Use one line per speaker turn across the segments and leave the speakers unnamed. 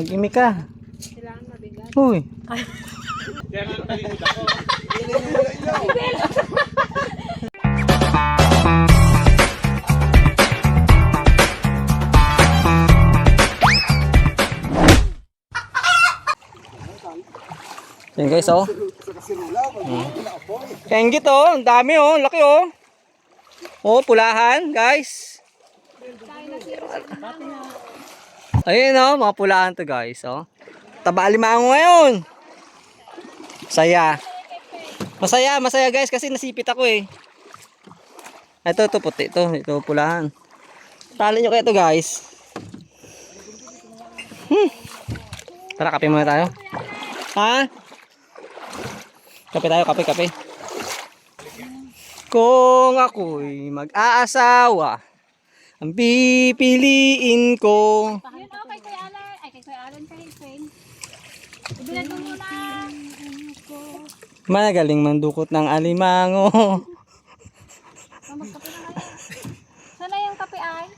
Mag-imi ka.
Kailangan mabigat.
Uy. Yan guys, oh. Hmm. Kenggit, oh. Ang dami, oh. Laki, oh. Oh, pulahan, guys. Ayun, oh. Mga pulahan to, guys, oh. Taba limango ngayon. Saya. Masaya, masaya, guys, kasi nasipit ako, eh. Ito, ito, puti. Ito, ito, pulahan. Tali nyo kaya ito, guys. Hmm. Tara, kape muna tayo. Ha? Kape tayo, kape, kape. Kung ako'y mag-aasawa, ang pipiliin ko.
Yun o, kay Kuya Alan. Ay, kay Kuya Alan kay Queen. Ibilan mo muna.
Magaling mandukot ng alimango.
Oh. Sana yung kape ay?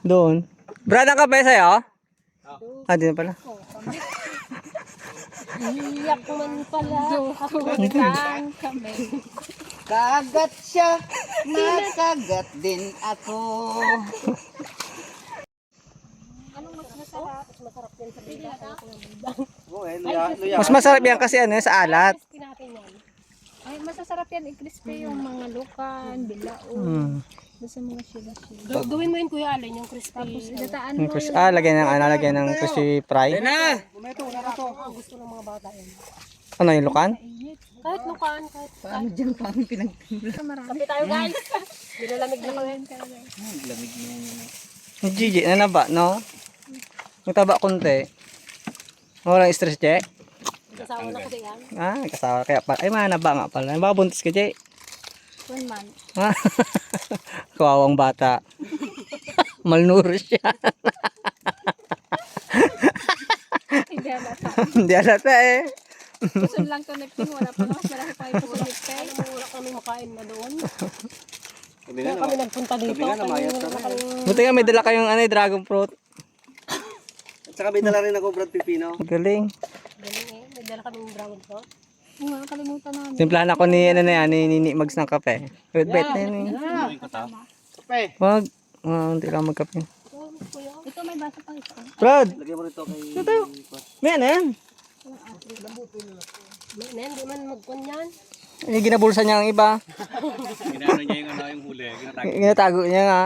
Doon. Brad, ang kape sa'yo? Ah, di na pala.
Iyak man pala. Lang kami.
Kagat siya, nakagat din ako.
Anong mas masarap? Mas masarap din sa bigat.
Oh, eh.
Mas masarap yan kasi ano, sa alat.
Crispy natin yan. Ay, masasarap yan i-crispy yung mga lukan, bilao.
Hmm.
Basta mga sila-sila. Gawin mo yun Kuya Alan, yung crispy. Tapos
Yung
mo
cris- ah, lagyan ng, ano, lagyan ng crispy fry.
Bumeto, wala na to.
gusto ng mga bata yan.
Ano yung lukan?
Kahit lukan, kahit
Paano dyan pa ang pinag...
Kape tayo guys. Nilalamig na kami.
Gigi, na naba, no? Magtaba konti. Walang stress, Je.
Kasawa na kasi yan.
Ah, kasawa. Kaya pa, ay, manaba nga pala. Baka buntis ka, Je.
One month.
Ah, Kawawang bata. Malnourished siya.
Hindi halata.
Hindi alata eh.
Gusto lang connecting. Wala pa naman. Wala pa yung. Alam mo, wala kami makain na doon. Kaya kami nagpunta dito. Kami-
kami.
kami-
Buti nga may dala kayong ano, eh, dragon fruit.
At saka may dala rin ako Brad Pipino.
Galing.
Dala kaming dragon fruit. Oo nga, kalimutan namin.
Timplahan ako ni, ano na yan, ni Nini Mags ng kape. Wait, wait na yun eh.
Kape.
Wag. Ah, hindi lang magkape.
Ito may basa pang isa.
Brad,
Lagyan mo rito kay...
may ano yan?
Nen, di man magkon yan.
Eh, ginabulsa niya ang iba.
Ginano niya yung ano yung huli. Ginatag.
Ginatago niya nga.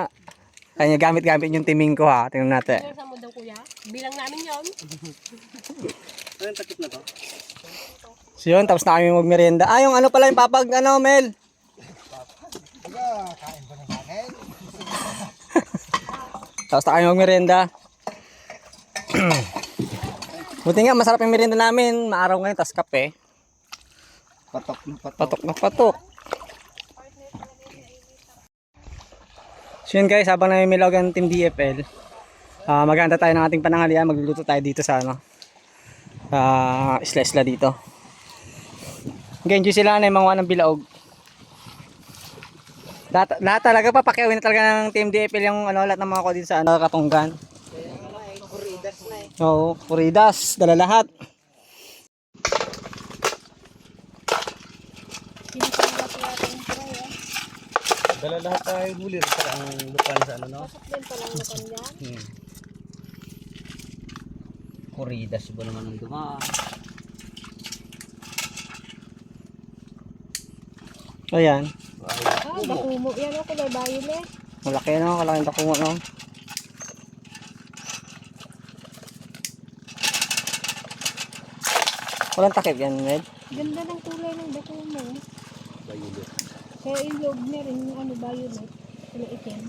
Kanya gamit-gamit yung timing ko ha. Tingnan natin.
Ano sa mo daw kuya? Bilang namin yon.
Ano yung takip na to?
So yun, tapos na kami magmerienda. Ah, yung ano pala yung papag, ano, Mel? tapos na kami magmerienda. Buti nga, masarap yung merienda namin. Maaraw ngayon, tas kape.
Patok na patok.
Patok na patok. So yun guys, habang namimilog ang Team DFL, ah maghahanda tayo ng ating panangalian. Magluluto tayo dito sa ano, ah isla-isla dito. Ganyan sila na yung mga ng bilaog. Lahat, lahat talaga pa, pakiawin na talaga ng Team DFL yung ano, lahat ng mga ko din sa ano, katunggan. Oo, Puridas, dala lahat.
Dala lahat tayo huli. Sa ang lupan sa ano no?
Yan pa lang naman yan.
Hmm. Kuridas ba naman ang dumaan?
Ayan,
Ah, bakumo. Yan ako na violet.
malaki no, kalaking takungo no. Walang takip yan, Med.
Ganda ng kulay ng bakumo. Kaya yung loob niya rin yung ano violet. Kulay itim.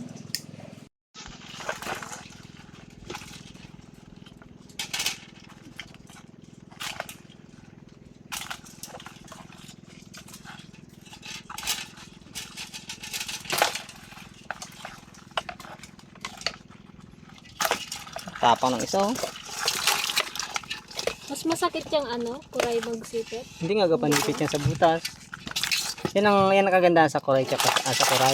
Tapang ng isa, oh.
Mas masakit yung ano, kuray magsipit.
Hindi nga gapanipit yan sa butas. Yan ang, yan ang kagandahan sa kuray, tsaka sa, ah, sa kuray.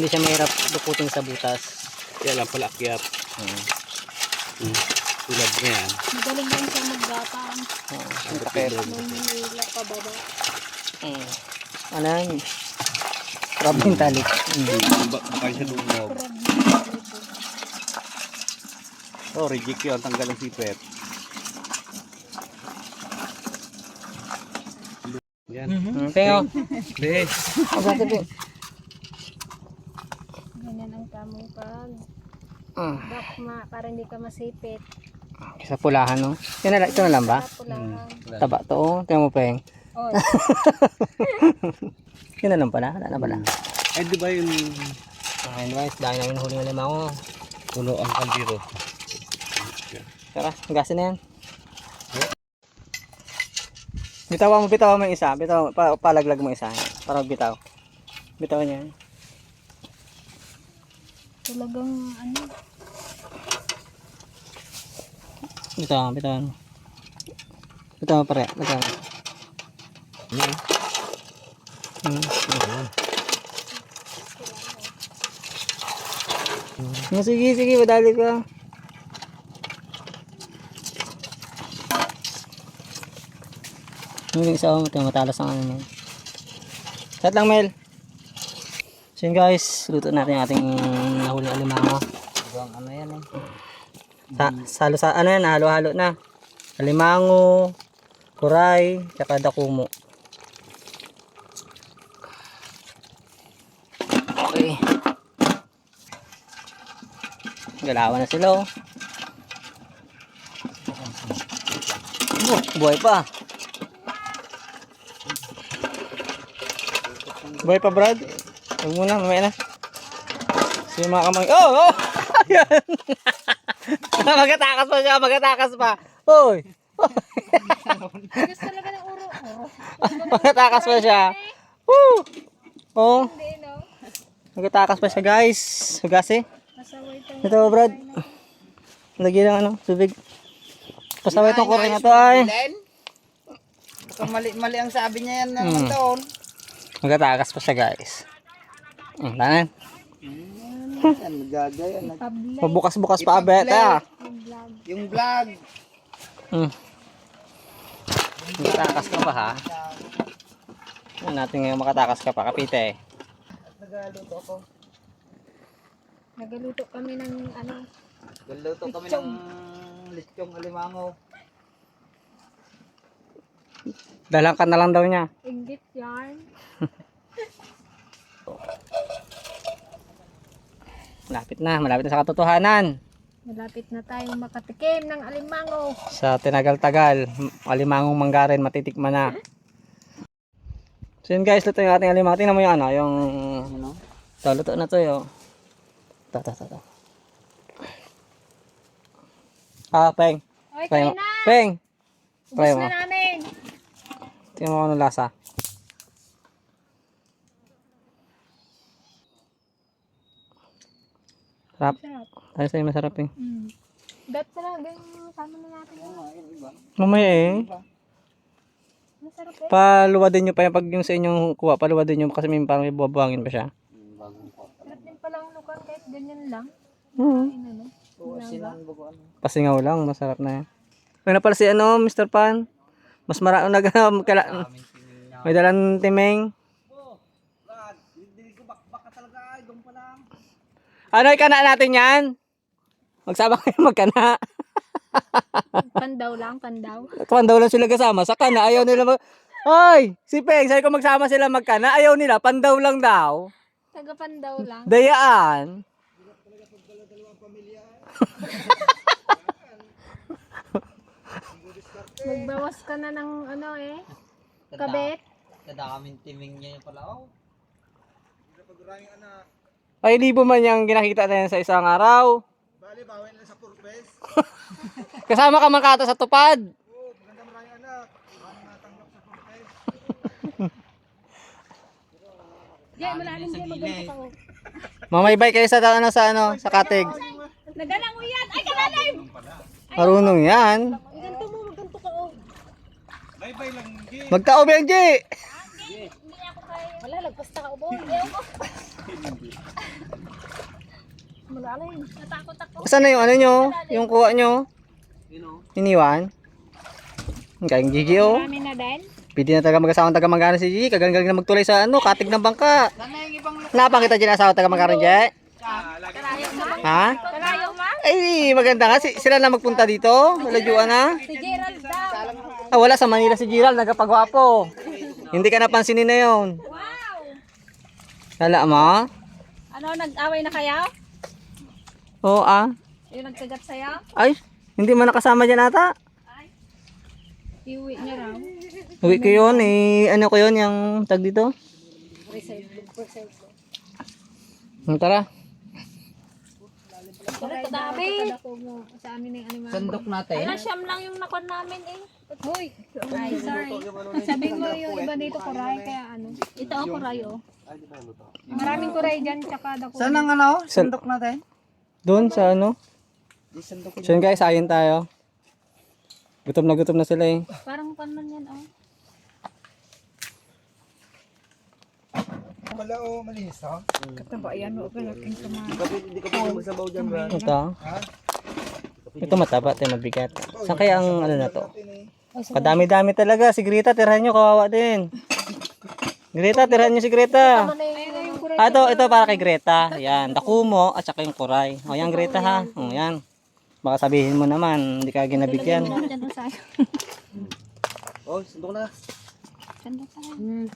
Hindi siya mahirap dukutin sa butas.
Yan lang pala akyat.
Hmm.
Hmm. Tulad niyan.
Magaling lang siya maggapang.
Oh, ang takip.
Manila pababa.
Mm. Ano yan? Robin talik. Mm.
Ba- Baka siya lumob.
Kurag na ito.
Oh, reject yun. Tanggal ang sipet. Yan.
Mm. Ang sa tipi.
Ganyan ang tamong pag.
Mm.
Dakma, para hindi ka masipit.
Sa pulahan, no? Ito na, lang- ito na lang ba?
Pulangan.
Taba to, oh. Tingnan mo, Peng.
Oh,
Yun na lang pala. Wala na pala.
Eh, di ba yung
Okay, guys. Dahil namin huli ng lima ko.
puno ang kaldero?
Tara, gasin na yan. Bitawan mo, bitawan mo yung isa. Bitaw, pa, palaglag mo isa. Para bitaw. Bitawan niya.
talagang ano.
Bitawan, bitawan. Bitawan pare, bitawan.
Hmm.
Hmm. Hmm, sige, sige, madali ka. Yung isa ito matalas ang ano niya. Chat lang, Mel. So yun guys, luto natin yung ating nahuli alimango. Ibang ano yan eh. Sa, salo sa, ano yan, halo-halo na. Alimango, kuray, tsaka dakumo. Okay. Galawan na sila oh. Oh, buhay pa. Buhay pa, Brad. Huwag muna, mamaya na. So yung mga kamang... Oh! Oh! Ayan! magatakas pa siya, magatakas pa. Hoy!
Gusto talaga ng uro.
Magatakas pa siya. Woo! Oh, magatakas pa siya, guys. Hugasi.
Masaway ito.
Ito, Brad. Lagyan ng ano, tubig. Pasaway itong kuray na to ay.
Kung mali-mali ang sabi niya yan
Hmm.
naman doon.
Magatakas pa siya, guys. Mm, tanan.
Yan. Yan, nag-
Pablay.
Pabukas-bukas pa, bet, ah.
Yung vlog.
yung vlog.
Mm. Magatakas ka pa, ha? Yan natin ngayon makatakas ka pa, kapite.
Nagaluto ako.
Nagaluto kami ng ano.
Nagaluto kami ng lechong alimango.
Dalang ka na lang daw niya.
Inggit yarn.
Malapit na, malapit na sa katotohanan.
Malapit na tayong makatikim ng alimango.
Sa tinagal-tagal, alimangong manggarin, matitikman na. So yun guys, luto yung ating alimang. Tingnan mo yung ano, yung...
Ano?
Ito, luto na to yun. Ito, ito, ito, ito. Ah, Peng.
Okay, kain na!
Peng!
Ubus
Try
na namin.
Tingnan mo anong lasa. Sarap.
Sarap.
Tayo sa'yo masarap eh.
Mm. Dat pala, ganyan tama na natin. yun.
Mamaya eh.
Masarap eh.
Paluwadin nyo pa yung pag yung sa inyong kuha, paluwadin nyo kasi may parang may buwabangin pa siya.
Sarap din pala ang lukan kahit ganyan lang. Ayun ano.
Pasingaw lang, masarap na yan. Ano pala si ano, Mr. Pan? Mas marami nag May dalang timeng. Ano ikana natin yan? Magsama kayo magkana.
Pandaw lang, pandaw.
Tuwan daw lang sila kasama sa kana. Ayaw nila mag... Hoy! Si Peng, sabi ko magsama sila magkana. Ayaw nila, pandaw lang daw.
Taga pandaw lang.
Dayaan.
Magbawas ka na ng ano eh. Kabet.
Kadaming timing niya yung pala. Oh.
Ay, libo man yung ginakita na yan sa isang araw.
Bali, bawin lang sa purpose.
Kasama ka man kata sa tupad.
Oh, maganda maraming anak. Maraming natanggap sa purpose.
Diyan, malalim diyan maganda ka. oh.
Mamaybay kayo sa ano sa ano sa katig.
Nagalang mo yan! Ay, kalalim!
Marunong yan.
Ganto mo, maganto ka oh.
Bye-bye lang, G.
Magtao Benji.
Wala, lagpasta ka ubo. Ayaw ko. Malalim. Natakot ako.
Saan na yung ano nyo? Yung kuha nyo? Iniwan. Ang galing Gigi oh.
Marami na din.
Pwede na talaga mag-asawang taga Manggaran si Gigi. Kagaling-galing na magtulay sa ano, katig ng bangka.
Sana yung ibang
Napang kita dyan asawa taga Manggaran dyan? Ha?
Kalayo ma?
Ay, maganda nga. Si- sila na magpunta dito. Ladyuan na.
Si Gerald daw.
Ah, wala sa Manila si Giral. Nagapagwapo. Hindi ka napansinin na yun.
Wow!
Hala mo?
Ano, nag-away na kayo?
Oo ah.
Yung nagkagat sa'yo?
Ay, hindi mo nakasama dyan ata.
Iwi niya raw.
Uwi ko yun. Eh, ano ko yun, yung tag dito. Hmm, Tara.
Dami. Sa amin yung animal.
sandok natin.
Ilan siyam lang yung nakon namin eh. Hoy, ay, sorry. Sabi mo yung iba dito kuray, kaya ano. Ito ako kuray oh. Maraming kuray dyan, tsaka dako.
Saan ang ano?
Sa-
Sandok natin?
Doon sa ano.
Di sandok.
So yun guys, ayin tayo. Gutom na gutom na sila eh.
Parang panon yan oh.
Wala o, malinis ha?
Kataba yan, oh, palaking kamay.
Hindi ka pwede magsabaw dyan, Brad.
Ito. Ito mataba, ito mabigat. Saan kaya ang ano na to? Kadami-dami talaga. Si Greta, tirahan nyo, kawawa din. Greta, tirahan nyo si Greta. Ah, ito, ito para kay Greta. Yan, dakumo at saka yung kuray. O, yan Greta ha. O, yan. Baka sabihin mo naman, hindi ka ginabigyan.
Oh, sa'yo.
Oh, sundok na.
Sa'yo.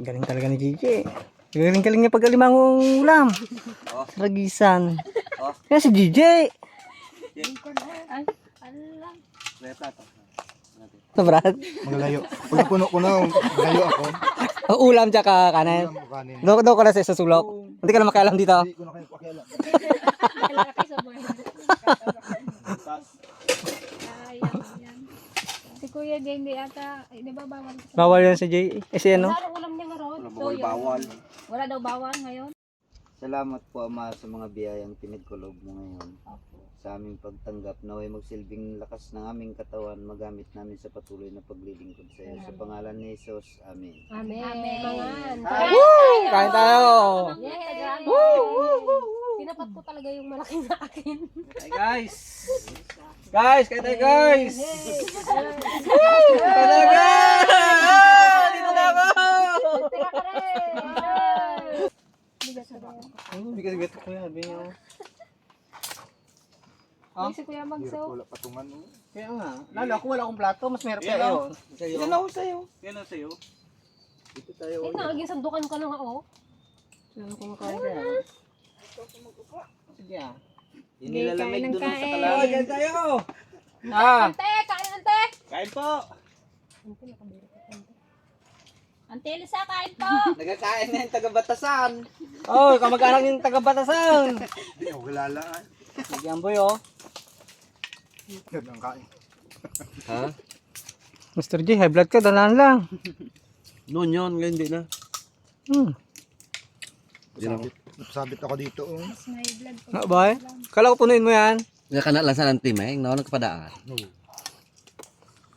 Galing talaga ni Gigi. Galing-galing niya pag alimangong ulam. Ragisan. Kaya si Gigi.
Ay, ala.
Ito, Brad.
Maglayo. Pag puno ko na, maglayo ako.
Ang ulam tsaka kanin.
Kanin.
Doon doon ko na sa sa sulok. Hindi ka na makialam dito.
Hindi ko na kayo pakialam.
Kalaki sa buhay. Si Kuya Jay, hindi ata, ay, di ba bawal?
Bawal yan si Jay. Eh si ano?
Wala rin ulam niya nga ron. Bawal bawal. Wala daw bawal ngayon.
Salamat po Ama sa mga biyayang pinagkulob mo ngayon. Sa aming pagtanggap naway magsilbing lakas ng aming katawan magamit namin sa patuloy na paglilingkod sa iyo. Sa pangalan ni Jesus. Amen.
Amen. Amen.
Kain tayo.
Yeah. Pinapat ko talaga yung malaki na akin.
Hey guys. Guys, kain tayo guys. Kain tayo guys. Dito na ako.
Teka ka rin. Bigat na ba?
Bigat-bigat ko yan. Sabi niyo.
Ay, si Kuya Magsaw.
Wala patungan mo.
Kaya nga. Lalo ako wala akong plato. Mas meron pa yun.
Yan ako sa'yo.
Yan ang sa'yo.
Dito tayo.
Eh, naging sandukan ka nga, oh.
Sino kumakain kaya? Sige ah.
Yung nilalamig doon sa
kain.
kalaban.
Kain tayo. Ah.
Ante, kain ante.
Kain po!
Ante, Lisa, kain po.
Nagkakain na yung taga-batasan.
Oh, kamag-anak yung taga-batasan.
Hindi ako kilala. ah.
Bigyan boy oh.
Yan ang kain.
Ha?
Mr. J, high blood ka, dalaan lang.
Noon yun, ngayon hindi na.
Hmm.
Sabit, sabit ako dito. Oh.
May blood po.
Nga ba eh? Kala ko punuin mo yan.
Nga kana lang sa timeng, no nagpadaan.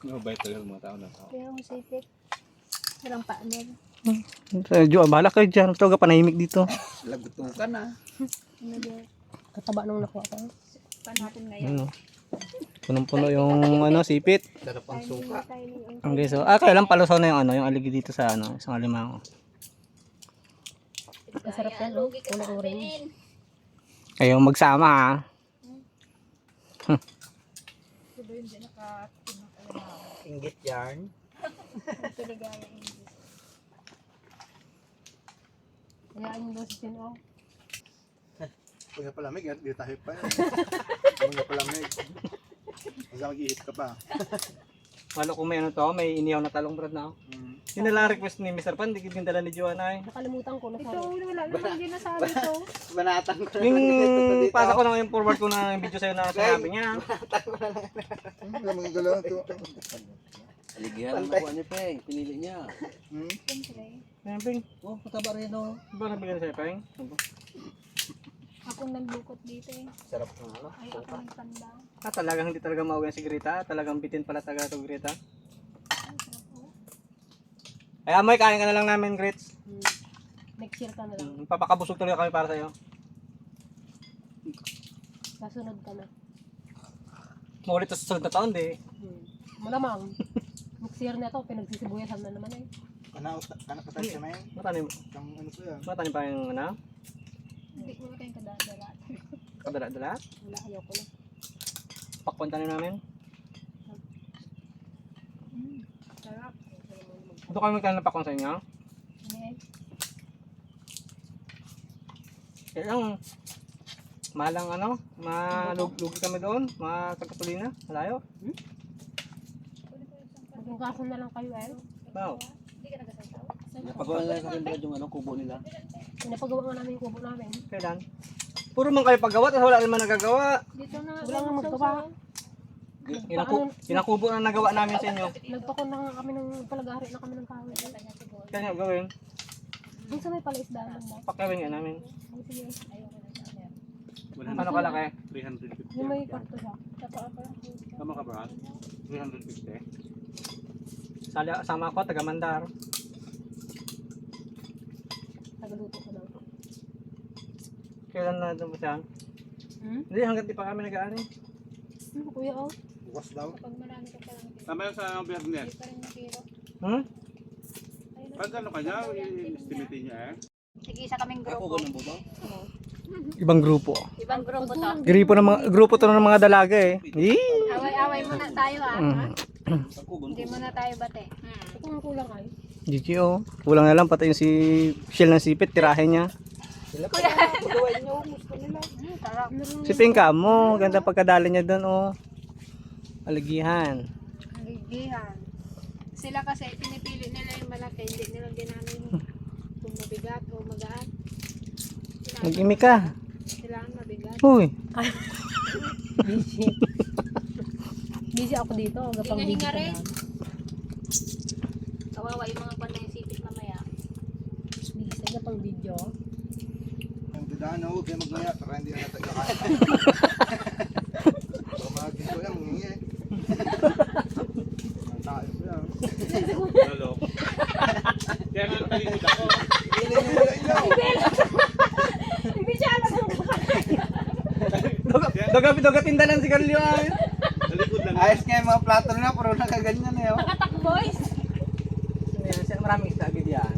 Mabait talaga mga tao na.
Kaya ang sipit. Parang paanel.
Sa Jo, bahala kayo dyan. Ito ka panahimik dito.
Lagutukan na.
Ano? Kataba nung nakuha ko. Pa natin ngayon.
Ano? Punong-puno yung ano, sipit.
Sarap ang suka.
Okay, so, ah, kaya lang palusaw na yung ano, yung aligi dito sa ano, isang alimango.
Masarap yan, oh. Kulong orange.
Kayo magsama ha.
Inggit yarn.
Piligaya English. Hayaan yung dosis yun, oh.
Pag nga palamig, yan, di tayo pa. Pag nga palamig. Kasi mag-ihit ka pa.
Walo kung may ano to, may inihaw na talong brad na. oh. Yun na lang request ni Mr. Pan, di yung dala ni Joanna eh.
Nakalimutan ko na Ito, wala naman din nasabi ko.
Banatan ko na
Yung
lang dito.
pasa ko na yung forward ko na yung video sa'yo na sinabi niya.
Hmm, Wala mga galaw ito.
Aligihan ang nakuha niya, Peng. Pinili niya.
Hmm?
Sabi,
Oh, mataba rin, no?
ba nabigyan sa'yo, Peng?
Ako naglukot dito eh.
Sarap ng ano.
Ay, ako nagtanda.
Ah, talagang hindi talaga mauwi si Greta. Talagang bitin pala taga to Greta. Ay, amoy, kain ka na lang namin, Grits.
Next year ka na lang.
Mm, Papakabusog tuloy kami para sa'yo.
Kasunod ka na.
Maulit sa susunod na taon, di.
Hmm. Malamang. Next year na to, pinagsisibuyasan na naman eh.
Kana, kana patay siya na yun.
Matanim,
Kang ano po yan.
matanim pa yung ano,
Hindi ko na kayong kadadala.
kadala-dala.
Wala, ayaw ko na.
Pakpunta na namin.
Sarap.
Ito kami magkano na pakwan sa inyo.
Okay.
Kaya lang, malang ano, malugi kami doon, makagkatulina, malayo.
Magkakasan na lang kayo eh.
Wow.
Napagawa nila sa akin yung ano, kubo nila.
Pinapagawa nga namin yung kubo namin.
Kailan? Puro man kayo paggawa, tapos wala naman nagagawa.
Dito na. Wala nga maggawa.
Yun ang, ku- yun ang kubo na nagawa namin sa inyo.
Nagpako na nga kami ng palagari na kami ng kahoy.
Kaya nga gawin,
Doon sa may palaisdaan mo.
pakawin nga namin. Ano kalaki?
350.
Yung may kwarto siya.
Tama ka ba? 350.
Sali, sama ako, taga Mandar.
Tagaluto ko.
Kailan na doon siya?
Hmm?
Hindi, hanggang di pa kami nag-ano eh.
Ano kuya oh?
Bukas daw.
Tama yung sa Biyernes.
Hmm?
Pag ano kanya, i-estimate niya eh.
Sige, isa kaming
Ako,
grupo.
ganun po ba?
Ibang grupo.
Ibang grupo to.
Grupo ng mga grupo to ng mga dalaga eh.
Away-away muna tayo ah.
Mm.
Ako, ganun
Hindi muna tayo bate. Ito ang kulang ay.
GG oh. Kulang na lang pati yung si shell ng sipit, tirahin niya.
Sarap.
Si Pinka mo, ganda pagkadali niya doon oh. Aligihan.
Ligihan. Sila kasi pinipili nila yung malaki, hindi nila ginano yung kung mabigat o magaan.
Mag-imi ka.
Kailangan mabigat.
Uy.
Busy ako dito, gapang busy ka lang.
Kawawa yung mga panay sipit mamaya.
Busy sa gapang video.
Ang dadaan huwag kayo magmaya para hindi na natin kakain. Baka magiging ko yan, mungi eh. Ang tayo ko yan.
Lalo. Kaya nga nakalimut ako.
Hindi nyo wala inyo.
Hindi siya alam ang
Doga, doga, doga tindalan si Carlio ay.
Sa likod lang.
Ayos nga yung mga plato nila, puro nakaganyan na yun.
Katak boys!
Maraming isa agad yan.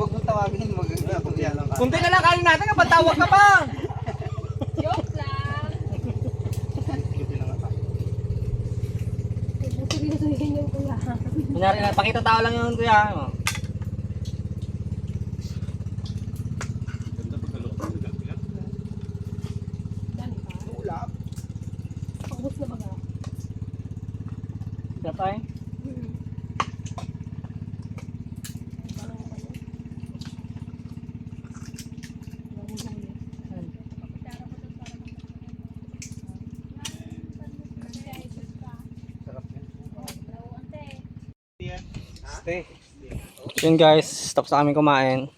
Huwag mo tawagin, yan.
Kunti na lang kanin natin, kapag tawag ka pa.
Joke lang!
Kunyari na, pakita tao lang yun kuya. Oh.
Ganda pag kalot.
Dami pa.
Ulap.
Paubos na baga.
Siya tayo. Stay. Yun guys, tapos na kami kumain.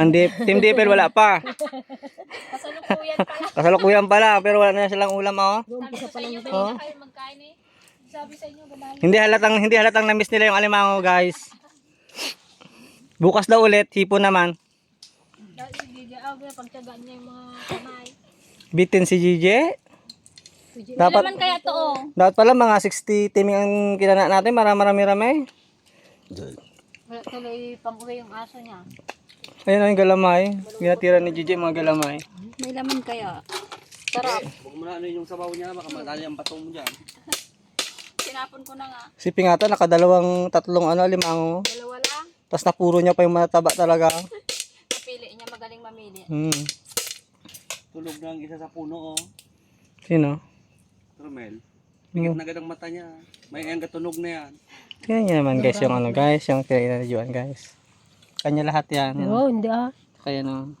Ang dip, Team Dipel wala pa.
Kasalukuyan pala.
Kasalukuyan pala, pero wala na silang ulam oh.
Sabi sa inyo,
Oh.
kaya kayo magkain eh. Sabi sa inyo, babae.
Hindi halatang hindi halatang na-miss nila yung alimango guys. Bukas daw ulit, hipon naman.
Ah.
Bitin si GJ.
Dapat, naman kaya to oh.
dapat pala mga 60 timing ang kinana natin, marami-rami.
Wala tuloy pang uwi yung aso niya.
Ayun oh, yung galamay. Ginatira ni GJ mga galamay.
May laman kaya. Sarap.
Huwag mo na ano yung sabaw niya, baka madali ang bato mo dyan.
Sinapon ko na nga.
Si Pingata nakadalawang tatlong ano limango.
Dalawa lang.
Tapos napuro niya pa yung mataba talaga.
Napili niya magaling mamili.
Hmm.
Tulog na ang isa sa puno, oh.
Sino?
Romel.
Yung,
Nagad ang mata niya. May ang gatunog na yan.
Tingnan niyo naman guys yung ano guys, yung kinanadyuan guys. Kanya lahat yan. yan.
Oo, hindi ah.
Kaya no.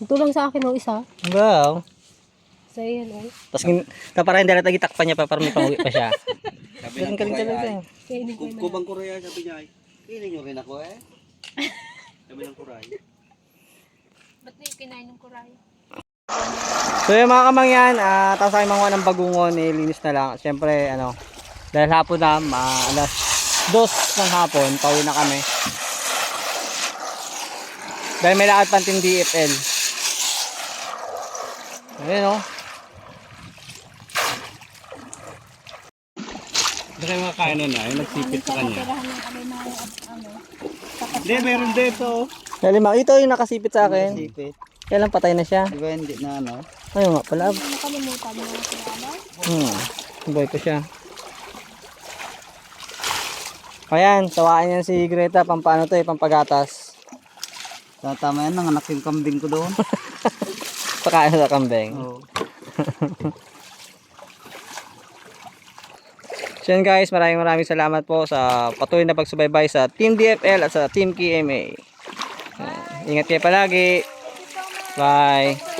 Ito lang sa akin oh, isa.
Wow.
Sa yan oh.
Tapos na parang hindi natin gitakpan niya pa para may panguwi pa siya.
Sabi ng
ka rin
Korea
talaga.
kubang Korea, sabi niya ay, kinin nyo rin ako eh. Sabi ng Korea.
Ba't yung kinain ng kuray?
So yung mga kamangyan, ah tapos tayo manguha ng bagungon, eh, linis na lang. Siyempre, ano, dahil hapon na, ma, alas dos ng hapon, pauwi na kami. Dahil may lakad pang team DFL. Ayan oh.
Hindi kayo makakain na na, yung nagsipit sa kanya.
Ano.
Hindi, meron dito.
Lalimang, ito yung nakasipit sa akin.
Sipit.
Kaya lang patay na siya.
Di ba hindi na ano?
Ayun nga pala.
Nakalimutan mo.
Hmm. Boy pa siya. Ayan, tawain yan si Greta. Pampano to eh, pampagatas.
Tatama yan, nanganak yung kambing ko doon.
Pakain sa kambing.
Oo.
So yun guys, maraming maraming salamat po sa patuloy na pagsubaybay sa Team DFL at sa Team KMA. Ingat kayo palagi. Bye.